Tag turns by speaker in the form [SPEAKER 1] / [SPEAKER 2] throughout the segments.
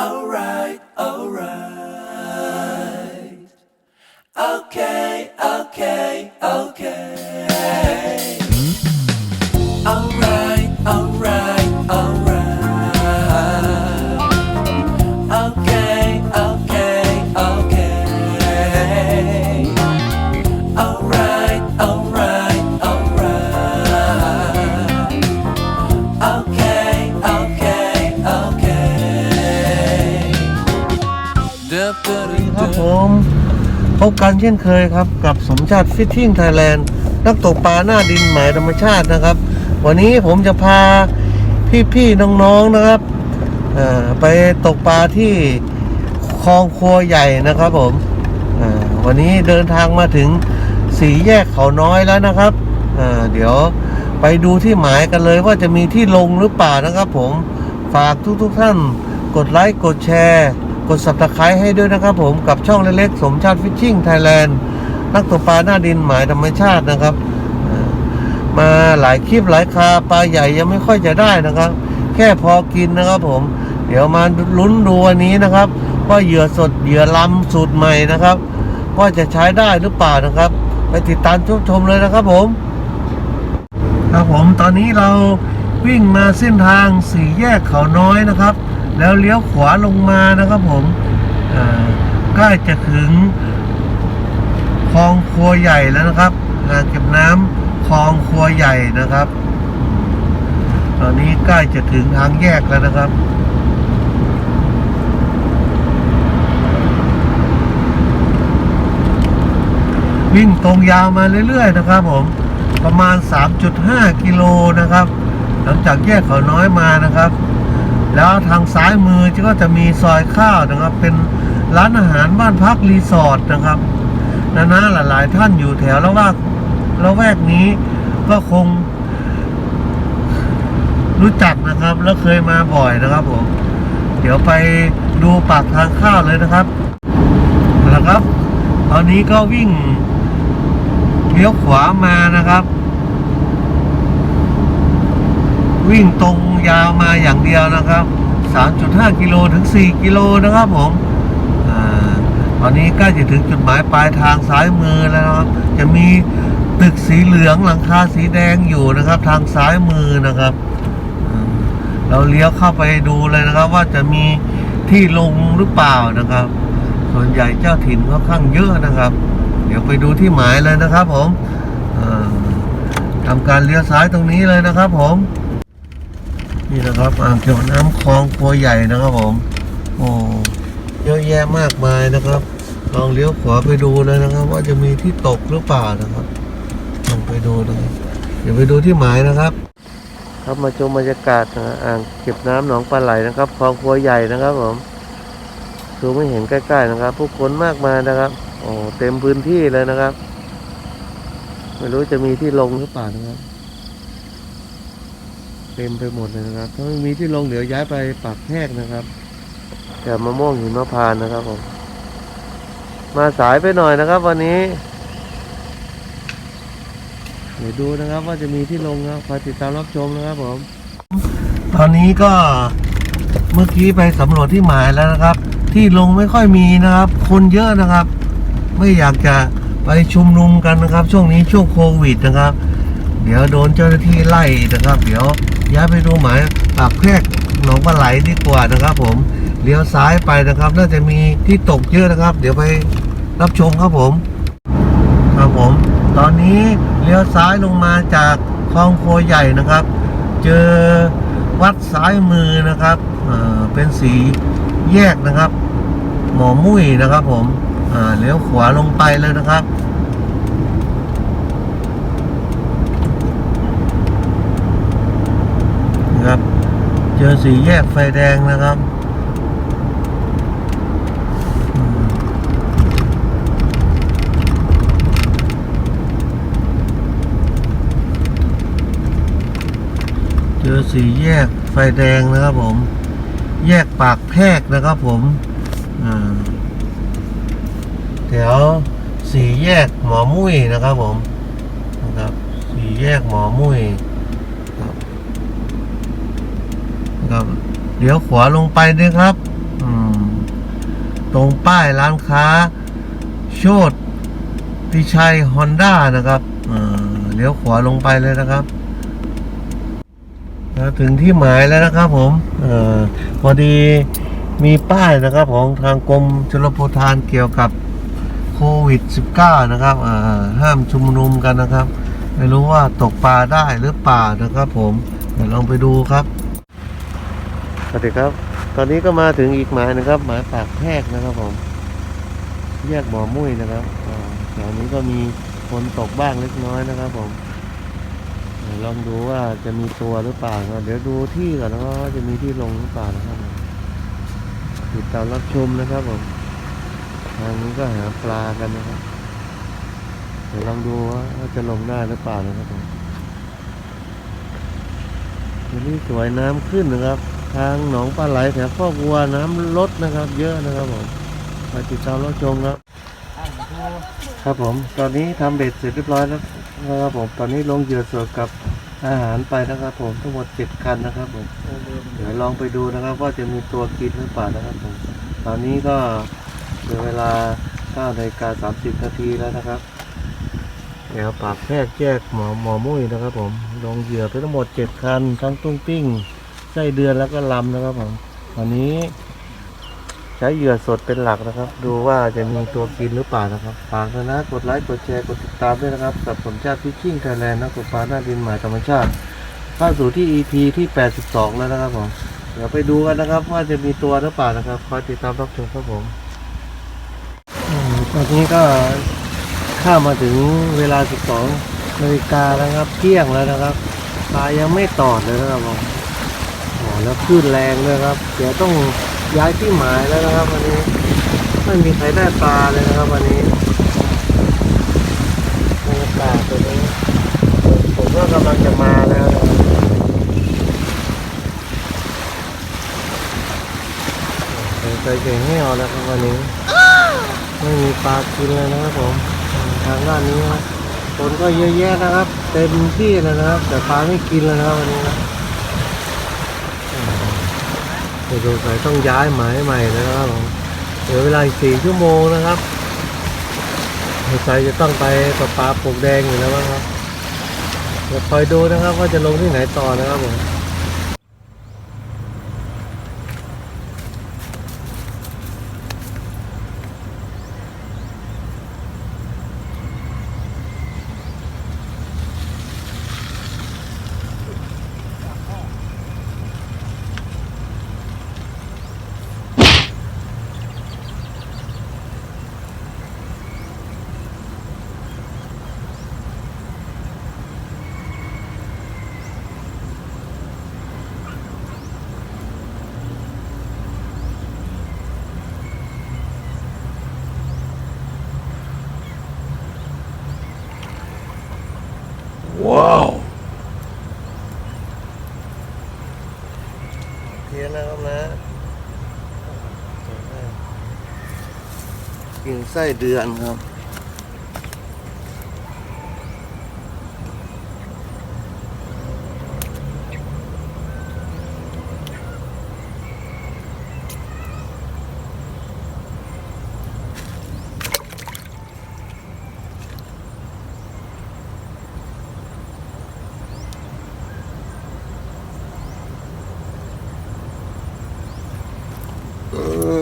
[SPEAKER 1] Oh.
[SPEAKER 2] ครับผมพบกันเช่นเคยครับ กับสมชาติฟิตติ้งไทยแลนด์นักตกปลาหน้าดินหมายธรรมชาตินะครับ วันนี้ผมจะพาพี่ๆน้องๆนะครับไปตกปลาที่คลองครัวใหญ่นะครับผมวันนี้เดินทางมาถึงสี่แยกเขาน้อยแล้วนะครับเอ่อเดี๋ยวไปดูที่หมายกันเลยว่าจะมีที่ลงหรือเปล่านะครับผมฝากทุกๆท่านกดไลค์กดแชร์ กดสับตะไคร้ให้ด้วยนะครับผมกับช่องเล็กๆ สมชาติฟิชชิ่งไทยแลนด์นักตกปลาหน้าดินหมายธรรมชาตินะครับ มาหลายคลิปหลายคาปลาใหญ่ยังไม่ค่อยจะได้นะครับ แค่พอกินนะครับผม เดี๋ยวมาลุ้นดูวันนี้นะครับ ว่าเหยื่อสดเหยื่อลำสูตรใหม่นะครับ ว่าจะใช้ได้หรือเปล่านะครับ ไปติดตามชมชมเลยนะครับผมครับผมตอนนี้เราวิ่งมาเส้นทางสี่แยกเขาน้อยนะครับ แล้วเลี้ยวขวาลงมานะครับผมใกล้จะถึงคลองครัวใหญ่แล้วนะครับอ่างเก็บน้ำคลองครัวใหญ่นะครับ ตอนนี้ใกล้จะถึงทางแยกแล้วนะครับวิ่งตรงยาวมาเรื่อย ๆ นะครับ ผม ประมาณ 3.5 กิโลนะครับ หลังจากแยกเขาน้อยมานะครับ แล้วทางซ้ายมือก็จะมีซอยข้าวนะครับ เป็นร้านอาหารบ้านพักรีสอร์ทนะครับนะนะหลาย ๆ ท่านอยู่แถวละว่าละแวกนี้ก็คง รู้จักนะครับ แล้วเคยมาบ่อยนะครับผม เดี๋ยวไปดูปากทางข้าวเลยนะครับนะครับ ตอนนี้ก็วิ่งเลี้ยวขวามานะครับ วิ่งตรงยาวมาอย่างเดียวนะครับ 3.5 กิโลถึง 4 กิโลนะครับผมอาตอนนี้ใกล้จะถึงจุดหมายปลายทางซ้ายมือแล้วนะครับ จะมีตึกสีเหลืองหลังคาสีแดงอยู่นะครับ ทางซ้ายมือนะครับ เราเลี้ยวเข้าไปดูเลยนะครับ ว่าจะมีที่ลงหรือเปล่านะครับ ส่วนใหญ่เจ้าถิ่นค่อนข้างเยอะนะครับ เดี๋ยวไปดูที่หมายเลยนะครับผมทำการเลี้ยวซ้ายตรงนี้เลยนะครับผม นี่นะครับอ่างเก็บน้ำคลองครัวใหญ่นะครับผม โอ้เยอะแยะมากมายนะครับ ลองเลี้ยวขวาไปดูเลยนะครับ ว่าจะมีที่ตกหรือเปล่านะครับลองไปดูนะครับเดี๋ยวไปดูที่หมายนะครับ ครับมาชมบรรยากาศอ่างเก็บน้ำหนองปลาไหลนะครับคลองครัวใหญ่นะครับผมดูไม่เห็นใกล้ๆนะครับ ผู้คนมากมายนะครับโอ้เต็มพื้นที่เลยนะครับ ไม่รู้จะมีที่ลงหรือเปล่านะครับ เต็มไปหมดเลยนะครับถ้าไม่มีที่ลงเดี๋ยวย้ายไปปากแพรกนะครับแถวมะม่วงหิมะพานนะครับผมมาสายไปหน่อยนะครับ วันนี้ เดี๋ยวดูนะครับว่าจะมีที่ลงครับคอยติดตามรับชมนะครับผม ตอนนี้ก็เมื่อกี้ไปสำรวจที่หมายแล้วนะครับ ที่ลงไม่ค่อยมีนะครับ คนเยอะนะครับ ไม่อยากจะไปชุมนุมกันนะครับ ช่วงนี้ช่วงโควิดนะครับ เดี๋ยวโดนเจ้าหน้าที่ไล่นะครับ เดี๋ยว ย้ายไปดูหมายปากแพรกหนองปลาไหลดีกว่านะครับ ผมเลี้ยวซ้ายไปนะครับ น่าจะมีที่ตกเยอะนะครับ เดี๋ยวไปรับชมครับผม ครับผม ตอนนี้เลี้ยวซ้ายลงมาจากคลองโคใหญ่นะครับ เจอวัดซ้ายมือนะครับเป็นสีแยกนะครับ หมอมุ้ยนะครับ ผมเลี้ยวขวาลงไปเลยนะครับ เจ อสีแยกไฟแดงนะครับเจอสีแยกไฟแดงนะครับผม แยกปากแพรกนะครับผมอ่าแถวสี่แยกหมอมุ้ยนะครับผมนะครับสี่แยกหมอมุ้ย ครับเดี๋ยวขวาลงไปด้วยครับ อืม ตรงป้ายร้านค้า โชดพิชัยฮอนด้านะครับเลี้ยวขวาลงไปเลยนะครับถึงที่หมายแล้วนะครับผมอพอดีมีป้ายนะครับของทางกรมชลประทานเกี่ยวกับโควิด -19 นะครับห้ามชุมนุมกันนะครับ ไม่รู้ว่าตกปลาได้หรือเปล่านะครับผมเดี๋ยวลองไปดูครับ สวัสดีครับ ตอนนี้ก็มาถึงอีกหมายนะครับ หมายปากแพรกนะครับผม แยกบ่อมุ้ยนะครับอ่าแถวนี้ก็มีฝนตกบ้างเล็กน้อยนะครับผมเดี๋ยวลองดูว่าจะมีตัวหรือเปล่าเดี๋ยวดูที่ก่อนนะว่าจะมีที่ลงหรือเปล่านะครับติดตามรับชมนะครับผม ทางนี้ก็หาปลากันนะครับ เดี๋ยวลองดูว่าจะลงได้หรือเปล่านะครับผมวันนี้สวยน้ำขึ้นนะครับ ทางหนองปลาไหลแถวคอกวัวน้ำลดนะครับ เยอะนะครับผมมาติดตามรับชมครับ ครับผม ตอนนี้ทำเบ็ดเสร็จเรียบร้อยแล้วนะครับผม ตอนนี้ลงเหยื่อสดกับอาหารไปนะครับ ผมทั้งหมดเจ็ดคันนะครับผมเดี๋ยวลองไปดูนะครับ ว่าจะมีตัวกินหรือเปล่านะครับผม ตอนนี้ก็เป็นเวลา9นาฬิกา30นาทีแล้วนะครับแถวปากแพรกแยกหมอหมอมุ้ยนะครับผม ลงเหยื่อไปทั้งหมดเจ็ดคัน ทั้งตุ้งปิ้ง ไส้เดือนแล้วก็ลำนะครับผมตอนนี้ ใช้เหยื่อสดเป็นหลักนะครับ ดูว่าจะมีตัวกินหรือเปล่านะครับฝากนะกดไลค์กดแชร์กดติดตามด้วยนะครับกับผมชาติพิชชิ่งไทยแลนด์นักตกปลาหน้าดินหมายธรรมชาติเข้าสู่ที่ EP ที่ 82 แล้วนะครับผมเดี๋ยวไปดูกันนะครับ ว่าจะมีตัวหรือเปล่านะครับคอยติดตามรับชมครับผมตอนนี้ก็ข้ามาถึงเวลา 12นาฬิกาแล้วครับ เที่ยงแล้วนะครับปลายังไม่ตอดเลยนะครับผม แล้วคลื่นแรงเลยครับ เดี๋ยวต้องย้ายที่หมายแล้วนะครับวันนี้ ไม่มีใครได้ปลาเลยนะครับวันนี้บรรยากาศตัวนี้ผมก็กำลังจะมาแล้วนะครับเป็นใจเก่งให้เอาแล้วครับวันนี้ ไม่มีปลากินเลยนะครับผม ทางด้านนี้นะคนก็เยอะแยะนะครับ เต็มที่เลยนะครับ แต่ปลาไม่กินเลยนะครับวันนี้นะ เดี๋ยวสงสัยต้องย้ายหมายใหม่นะครับผมเดี๋ยวเวลาอีกสี่ชั่วโมงนะครับสงสัยจะต้องไปประปาปลูกแดงอยู่แล้วมั้งครับเดี๋ยวคอยดูนะครับว่าจะลงที่ไหนต่อนะครับผม เทียนนะครับนะกินไส้เดือนครับ โ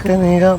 [SPEAKER 2] แค่นี้ครับ